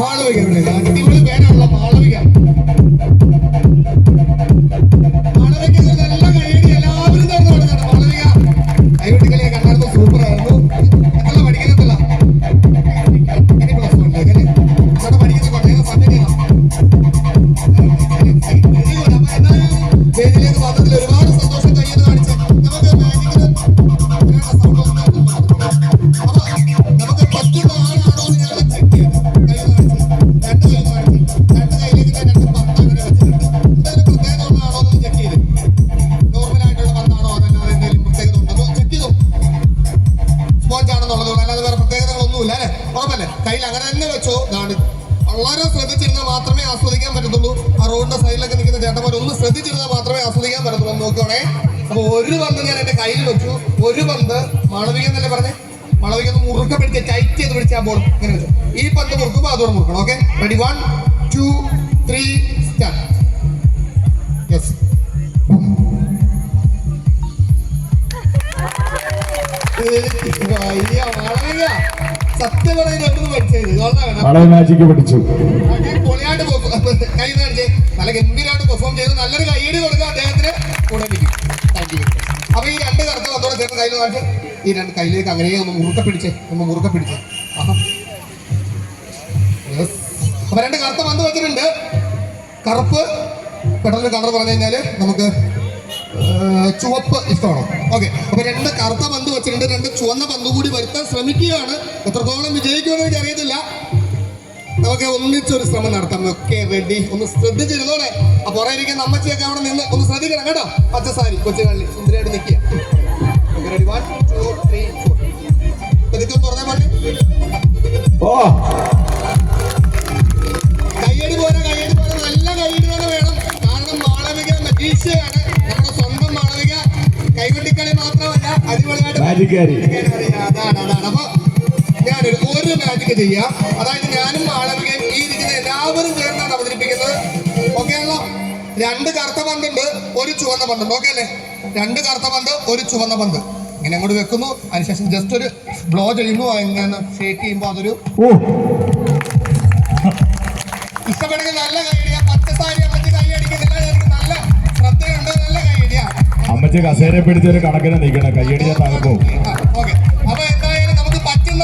മാളവിക അടിപൊളി പേരാണല്ലോ മാളവിക. കയ്യിൽ അങ്ങനെ തന്നെ വെച്ചോ. ഇതാണ്. വളരെ ശ്രദ്ധിച്ചിരുന്നാൽ മാത്രമേ ആസ്വദിക്കാൻ പറ്റത്തുള്ളൂ. ആ റോഡിന്റെ സൈഡിലൊക്കെ നിൽക്കുന്ന ചേട്ടന്മാർ ഒന്ന് ശ്രദ്ധിച്ചിരുന്നാൽ മാത്രമേ ആസ്വദിക്കാൻ പറ്റത്തുള്ളൂ. നോക്കുകയാണേ അപ്പൊ ഒരു പന്ത് ഞാൻ എന്റെ കയ്യിൽ വെച്ചു. ഒരു പന്ത് മാളവിക എന്നല്ലേ പറഞ്ഞേ? മാളവിക ഒന്ന് മുറുക്കെ പിടിച്ച് ടൈറ്റ് ചെയ്ത് പിടിച്ച ബോൾ ഇങ്ങനെ വെച്ചു. ഈ പന്ത് മുറുക്കുമ്പോൾ അതോടെ മുറുക്കണം. Okay? Ready one two three start yes സത്യം പറയുന്നത് പഠിച്ചത്. വളരെ മാജിക്ക് പഠിച്ചു. കൈ കാണിച്ച് നല്ല ഗംഭീരമായിട്ട് പെർഫോം ചെയ്ത് നല്ലൊരു കൈയടി കൊടുക്കുക അദ്ദേഹത്തിന് കൂടെ നിൽക്കും താങ്ക് യു അപ്പൊ ഈ രണ്ട് കറുത്ത പത്തോടെ ചേർന്ന് കയ്യിൽ കാണിച്ച് ഈ രണ്ട് കയ്യിലേക്ക് അങ്ങനെ ഒന്ന് മുറുക്കെ പിടിച്ചേ ഒന്ന് മുറുക്കെ പിടിച്ചേ. അപ്പൊ രണ്ട് കറുത്ത പന്ത് വെച്ചിട്ടുണ്ട്. കറുപ്പ് പെട്ടെന്ന് കളർ പറഞ്ഞു കഴിഞ്ഞാൽ നമുക്ക് ചുവപ്പ് ഇഷ്ടമാണോ ഓക്കെ. അപ്പൊ രണ്ട് കറുത്ത പന്ത് വെച്ചിട്ടുണ്ട്. രണ്ട് ചുവന്ന പന്ത് കൂടി വരുത്താൻ ശ്രമിക്കുകയാണ്. എത്രത്തോളം വിജയിക്കുമെന്ന് എനിക്ക് അറിയത്തില്ല. നമുക്ക് ഒന്നിച്ചൊരു ശ്രമം നടത്താം. ഒക്കെ റെഡി ഒന്ന് ശ്രദ്ധിച്ചിരുന്നോടെ അപ്പൊ പുറകെ ഇരിക്കുന്ന അമ്മച്ചിയൊക്കെ അവിടെ നിന്ന് ഒന്ന് ശ്രദ്ധിക്കണം കേട്ടോ. പച്ചസാരി കൊച്ചുകള്ളി സുന്ദരിയായിട്ട് നിൽക്കുക. റെഡി വൺ ഓ. അടിപൊളിയായിട്ട് അതാണ് അതാണ്. അപ്പൊ ഞാനൊരു ഒരു മാജിക് ചെയ്യാം. അതായത് ഞാനും ആളവികയും ഈ ഇരിക്കുന്ന എല്ലാവരും ചേർന്നാണ് അവതരിപ്പിക്കുന്നത്. ഓക്കെ ആണല്ലോ രണ്ട് കറുത്ത പന്തുണ്ട് ഒരു ചുവന്ന പന്തുണ്ട്. ഓക്കെ അല്ലേ? രണ്ട് കറുത്ത പന്ത് ഒരു ചുവന്ന പന്ത്. ഇങ്ങനെ അങ്ങോട്ട് വെക്കുന്നു. അതിനുശേഷം ജസ്റ്റ് ഒരു ബ്ലോ ചെയ്യുന്നു. ഇങ്ങനെ ഷേക്ക് ചെയ്യുമ്പോൾ അതൊരു അമ്മച്ചി കസേര പിടിച്ചൊരു കണക്കിന് നിൽക്കണം കയ്യടി ഞാൻ ഓക്കെ. അപ്പൊ എന്തായാലും നമുക്ക്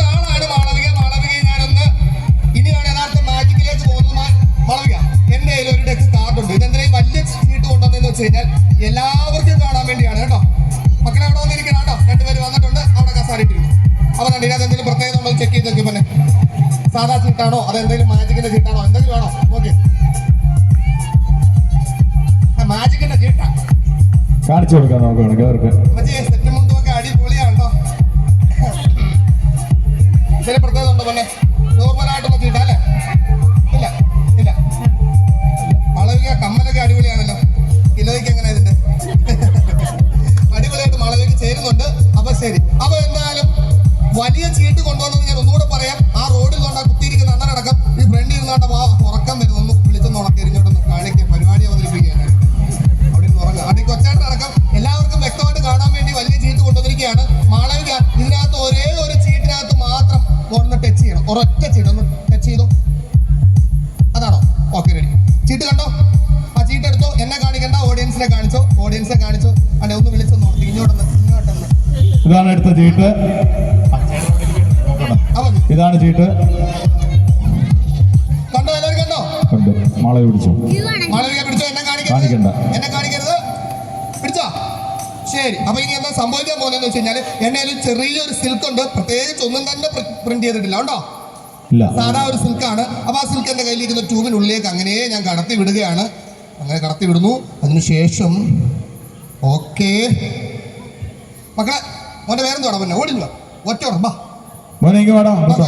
ആളാണ് ഇനിയാണ് ഒരു ഉണ്ട്. വലിയ എല്ലാവർക്കും കാണാൻ വേണ്ടിയാണ് കേട്ടോ. മക്കളെ അവിടെ വന്നിരിക്കണം കേട്ടോ. രണ്ടുപേര് വന്നിട്ടുണ്ട്. അവിടെ കസാരിട്ടിരിക്കുന്നു അപ്പൊ കണ്ടില്ല എന്തെങ്കിലും പ്രത്യേകത നമ്മൾ ചെക്ക് ചെയ്ത് നോക്കി പിന്നെ സാധാ ചീട്ടാണോ അതെന്തെങ്കിലും മാജിക്കിന്റെ ചീട്ടാണോ എന്തെങ്കിലും ആണോ ഓക്കെ. മാജിക്കിന്റെ ചീട്ടാ കാണിച്ചു കൊടുക്കാം നമുക്ക് വേണമെങ്കിൽ അവർക്ക്. അടിപൊളിയാണോ ചില പ്രത്യേകത ഉണ്ടോ പിന്നെ? ഇതാണ് എടുത്ത ചീട്ട്. ഇതാണ് ചീട്ട്. കണ്ടോ എല്ലാവരും കണ്ടോ? ഉണ്ട് മാളെ പിടിച്ചു. കാണിക്കണ്ട. എന്നെ കാണിക്കരുത്. പിടിച്ചോ? ശരി. അപ്പൊ ഇനി എന്താ സംഭവിക്കാൻ പോകുന്നതെന്ന് വെച്ച് കഴിഞ്ഞാൽ എന്നെ ഒരു ചെറിയൊരു സിൽക്ക് ഉണ്ട്. പ്രത്യേകിച്ച് ഒന്നും തന്നെ പ്രിന്റ് ചെയ്തിട്ടില്ല. ഉണ്ടോ ഇല്ല. സാധാ ഒരു സിൽക്കാണ് അപ്പൊ ആ സിൽക്ക് എന്റെ കയ്യിലിരിക്കുന്ന ട്യൂബിനുള്ളിലേക്ക് അങ്ങനെ ഞാൻ കടത്തി വിടുകയാണ്. അങ്ങനെ കടത്തി വിടുന്നു. അതിനുശേഷം ഓക്കേ മക്കളെ മോന്റെ തോടാ പിന്നെ ഓടി വാ. ഒറ്റ ഓടം ബാ മോനെ ഇങ്ങ് വാടാ ഓടി. വാ.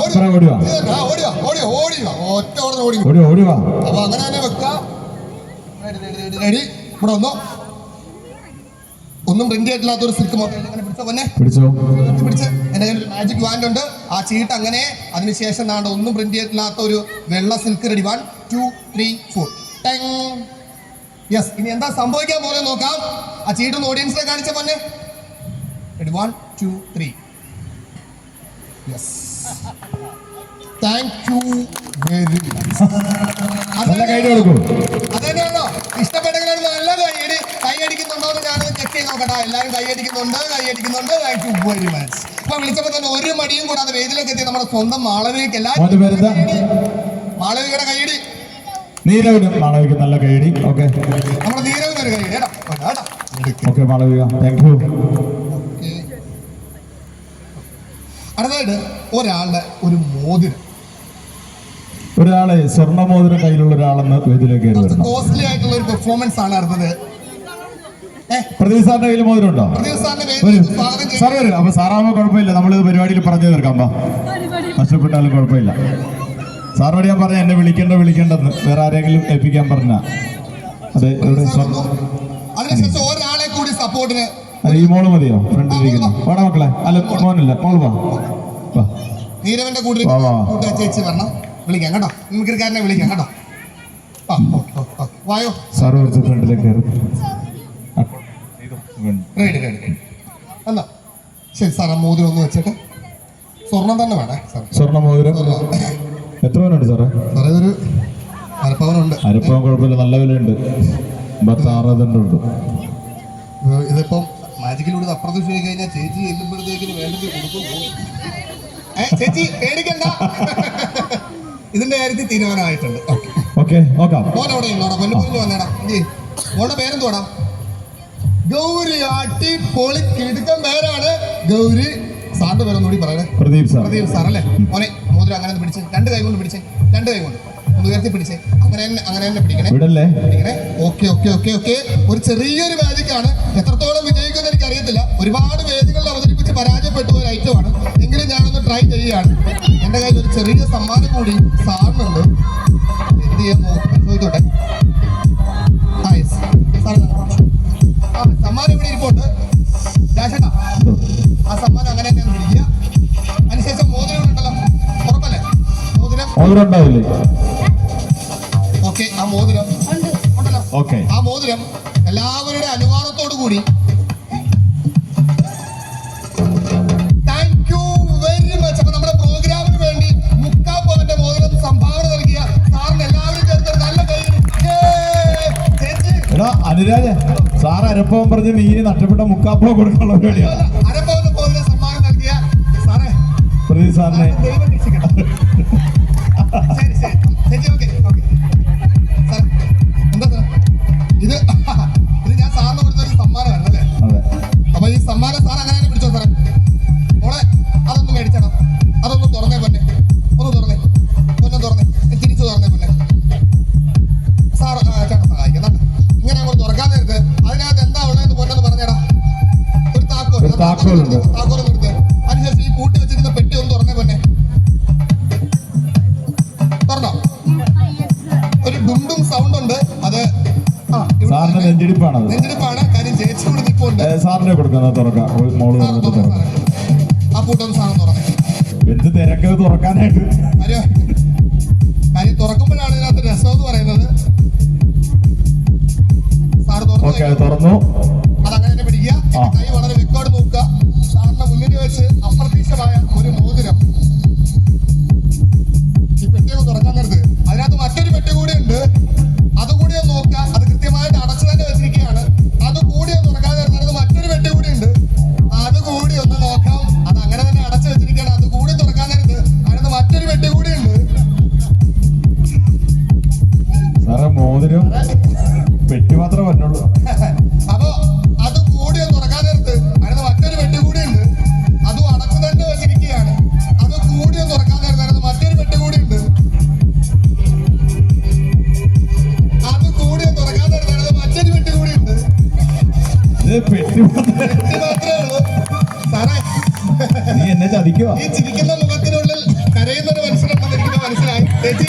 ഓടി വാ. ഓടി ഓടി വാ, ഓടി ഒറ്റ ഓടി വാ. ഓടി വാ, ഓടി വാ. അപ്പൊ അങ്ങനെ തന്നെ വെക്ക. Ready, ready. ഇവിടെ വന്നോ. ഒന്നും പ്രിന്റ് ചെയ്തിട്ടില്ലാത്ത ഒരു സിൽക്ക് മൊബൈൽ അങ്ങനെ പിടിച്ചോ പൊന്നെ പിടിച്ചോ. പിടിച്ച് എന്റെ കയ്യിൽ മാജിക് വാൻഡ് ഉണ്ട്. ആ ചീട്ട് അങ്ങനെ അതിനുശേഷം നാണ്ട് ഒന്നും പ്രിന്റ് ചെയ്തിട്ടില്ലാത്ത ഒരു വെള്ള silk ready one two three four yes ഇനി എന്താ സംഭവിക്കാൻ പോകുന്നത് നോക്കാം. ആ ചീട്ട് ഒന്ന് ഓഡിയൻസിനെ കാണിച്ച പൊന്നെ ready one two three yes thank you very കൊടുക്കും. അതന്നെയാണോ ഇഷ്ടപ്പെട്ടെങ്കിൽ ഒരു നല്ല കൈയടി കൈയടിക്കുന്നുണ്ടോ എന്ന് ഞാനത് ചെക്ക് ചെയ്ത് നോക്കട്ടെ. എല്ലാവരും കൈയടിക്കുന്നുണ്ട് കൈയടിക്കുന്നുണ്ട് താങ്ക് യു വെരി മച്ച് അപ്പൊ വിളിച്ചപ്പോ തന്നെ ഒരു മടിയും കൂടാതെ വേദിയിലേക്ക് എത്തി നമ്മുടെ സ്വന്തം മാളവികയ്ക്ക് എല്ലാവരും? മാളവികയുടെ കൈയടി നീരവിനും മാളവിക്ക് നല്ല കൈയടി ഓക്കെ നമ്മുടെ ഓക്കെ മാളവിക താങ്ക് യു അടുത്തായിട്ട് ഒരാളുടെ ഒരു മോതിരം. ഒരാളെ സ്വർണമോതിരം കയ്യിലുള്ള ഒരാളെന്ന് വേദിയിലേക്ക് കോസ്റ്റ്ലി ആയിട്ടുള്ള ഒരു പെർഫോമൻസ് ആണ് അടുത്തത് പ്രദീപ് സാറിന്റെ കയ്യിൽ മോതിരം ഉണ്ടോ? സാർ വരും. അപ്പൊ സാറാകുമ്പോ കുഴപ്പമില്ല. നമ്മളിത് പരിപാടിയിൽ പറഞ്ഞു തീർക്കാം ബാ നഷ്ടപ്പെട്ടാലും കുഴപ്പമില്ല. സാറിനോട് ഞാൻ പറഞ്ഞ എന്നെ വിളിക്കണ്ട വിളിക്കേണ്ടെന്ന്. വേറെ ആരെങ്കിലും ഏൽപ്പിക്കാൻ പറഞ്ഞ. അതെ ഇവിടെ സ്വർണ അതിനുശേഷം ഒരാളെ കൂടി സപ്പോർട്ടിന് ഈ മോൾ മതിയോ? ഫ്രണ്ടിലിരിക്കുന്നു വാടാ മക്കളെ. അല്ല മോനില്ല മോൾ വാ. വാ. നീരവന്റെ. ചേച്ചി വരണം. വിളിക്കാം കേട്ടോ. മിമിക്രിക്കാരനെ വിളിക്കാം കേട്ടോ. വായോ? സാറ് കുറച്ച് ഫ്രണ്ടിലേക്ക് കയറി. ആ. റെഡി റെഡി എന്നാ ശരി സാർ മോതിരം ഒന്ന് വെച്ചിട്ട്. സ്വർണം തന്നെ വേണേ സാർ. സ്വർണമോതിരം എത്ര പേരുണ്ട് സാറേ? സാറേ അരപ്പവനുണ്ട്. അരപ്പവൻ കുഴപ്പമില്ല നല്ല വിലയുണ്ട്. പത്ത് ഇതിപ്പം മാജിക്കിലൂടെ ഇത് അപ്പുറത്ത് പോയി കഴിഞ്ഞാൽ ചേച്ചി ചെല്ലുമ്പോഴത്തേക്കിന് വേണ്ടത് കൊടുക്കും. ചേച്ചി പേടിക്കണ്ട. ഇതിന്റെ കാര്യത്തിൽ തീരുമാനമായിട്ടുണ്ട്. ഓക്കെ. നോക്കാം. വന്നേടാ. എന്തി മോളുടെ പേരെന്തുവാടാ? ഗൗരി ആട്ടി പൊളി കിടുക്കം പേരാണ്. ഗൗരി സാറിന്റെ പേരൊന്നുകൂടി പറയണേ. പ്രദീപ് സാർ. പ്രദീപ് സാർ അല്ലേ? മോനെ മോതിരം അങ്ങനെ പിടിച്ചേ പിടിച്ച്. രണ്ട് കൈ കൊണ്ട് പിടിച്ച്. രണ്ട് കൈ കൊണ്ട് ഒന്ന് ഉയർത്തി പിടിച്ചേ. അങ്ങനെ തന്നെ അങ്ങനെ തന്നെ പിടിക്കണേ. പിടിക്കണേ. Okay okay okay okay. ഒരു ചെറിയൊരു മാജിക് ആണ്. എത്രത്തോളം വിജയിക്കുമെന്ന് എനിക്ക് അറിയത്തില്ല ഒരുപാട് വേദികളിൽ അവതരിപ്പിച്ച് പരാജയപ്പെട്ട ഒരു ഐറ്റമാണ് എങ്കിലും ഞാനൊന്ന് ട്രൈ ചെയ്യുകയാണ്. എന്റെ കയ്യിൽ ഒരു ചെറിയ സമ്മാനം കൂടി സാറിനുണ്ട്. എന്ത് ചെയ്യാൻ ചോദിച്ചോട്ടെ. ആ യെസ് സാർ ആ സമ്മാനം ഇവിടെ ഇരിപ്പോട്ട് രാശേട്ടാ ആ സമ്മാനം അങ്ങനെ തന്നെ ഒന്ന് പിടിക്കുക അതിനുശേഷം മോതിരം ഉണ്ടല്ലോ. ഉറപ്പല്ലേ? മോതിരം? ഓക്കെ ആ മോതിരം. ഉണ്ടല്ലോ. ഓക്കെ. ആ മോതിരം എല്ലാവരുടെ അനുവാദത്തോടു കൂടി. താങ്ക് യു വെരി മച്ച് അപ്പൊ നമ്മുടെ പ്രോഗ്രാമിന് വേണ്ടി മുക്കാ പവന്റെ മോതിരം സംഭാവന നൽകിയ സാറിന് എല്ലാവരും ചേർത്ത് ഒരു നല്ല കൈ. ചേച്ചി. എടാ അനുരാജ സാർ അരപ്പവൻ പറഞ്ഞ് നീ നഷ്ടപ്പെട്ട മുക്കാപ്പോ കൊടുക്കാനുള്ള പരിപാടിയാണ് അരപ്പവന്റെ മോതിരം സമ്മാനം നൽകിയ സാറേ. പ്രതി സാറിനെ. ദൈവം ശരി ശരി. താക്കോലുണ്ട്. ഒന്ന് എടുത്ത് അതിനുശേഷം ഈ കൂട്ടി വെച്ചിരുന്ന പെട്ടി ഒന്ന് തുറന്നേ പൊന്നെ. തുറന്നോ? ഒരു ഡുംഡും സൗണ്ട് ഉണ്ട്. അത് സാറിന്റെ നെഞ്ചിടിപ്പാണത്. നെഞ്ചെടുപ്പാണ്. കാര്യം ചേച്ചി കൂടെ നിൽപ്പുണ്ട്. ഏ, സാറിനെ തുറക്കാം. മോൾ തുറന്നേ. ആ പൂട്ടൊന്ന് സാധനം തുറന്നേ. എന്ത് തിരക്കത് തുറക്കാനായിട്ട്? കാര്യം കാര്യം തുറക്കുമ്പോഴാണ് ഇതിനകത്ത് രസം എന്ന് പറയുന്നത്. സാറ് തുറന്നു ഓക്കെ അതങ്ങനെ തന്നെ പിടിക്കുക കൈ വളരെ വ്യക്തമായിട്ട് നോക്കുക. സാറിന്റെ മുന്നിൽ വെച്ച് അപ്രതീക്ഷിതമായ ഒരു മോതിരം. ഈ പെട്ടിയൊക്കെ തുറക്കാൻ നേരത്ത് അതിനകത്ത് മറ്റൊരു പെട്ടി കൂടി ഉണ്ട്. എന്നെ ചതിക്കുക ഈ ചിരിക്കുന്ന മുഖത്തിനുള്ളിൽ കരയുന്ന ഒരു മനുഷ്യനുണ്ടെന്ന് എനിക്ക് മനസ്സിലായി. ചേച്ചി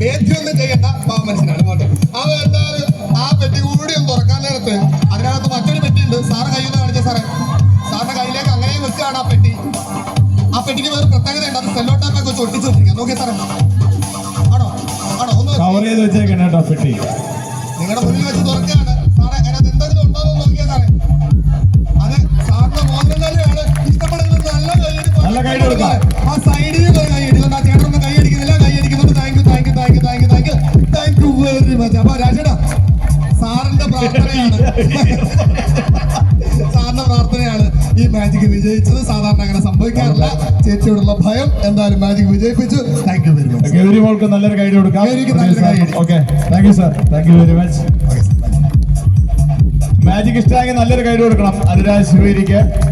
ചേച്ചി ചെയ്യേണ്ട. പാവ മനുഷ്യനാണ് എന്തായാലും ആ പെട്ടി കൂടി ഒന്ന് തുറക്കാൻ നേരത്ത് അതിനകത്ത് മറ്റൊരു പെട്ടി ഉണ്ട്. സാറ് കയ്യിൽ നിന്ന് കാണിച്ച സാറേ. സാറിന്റെ കയ്യിലേക്ക് അങ്ങനെയും വെച്ചാണ് ആ പെട്ടി. ആ പെട്ടിക്ക് വേറെ പ്രത്യേകത ഉണ്ട്. അത് സെല്ലോ ടാപ്പൊക്കെ വെച്ച് ഒട്ടിച്ച് വെച്ചിരിക്കാം നോക്കിയ സാറേ. ആണോ? ആണോ? ഒന്ന് കവർ ചെയ്ത് വെച്ചേക്കണേ കേട്ടോ പെട്ടി. നിങ്ങളുടെ മുന്നിൽ വെച്ച് തുറക്കുകയാണ്. പ്രാർത്ഥനയാണ്. സാറിന്റെ പ്രാർത്ഥനയാണ് ഈ മാജിക് വിജയിച്ചത്. സാധാരണ അങ്ങനെ സംഭവിക്കാറില്ല. ചേച്ചിയോടുള്ള ഭയം എന്തായാലും magic വിജയിപ്പിച്ചു. Thank you very much Gauri മോൾക്ക് നല്ലൊരു ഗൈഡ് കൊടുക്കാം. Okay thank you sir thank you very much magic ഇഷ്ടമായെങ്കിൽ നല്ലൊരു ഗൈഡ് കൊടുക്കണം. ശിവരിക്ക്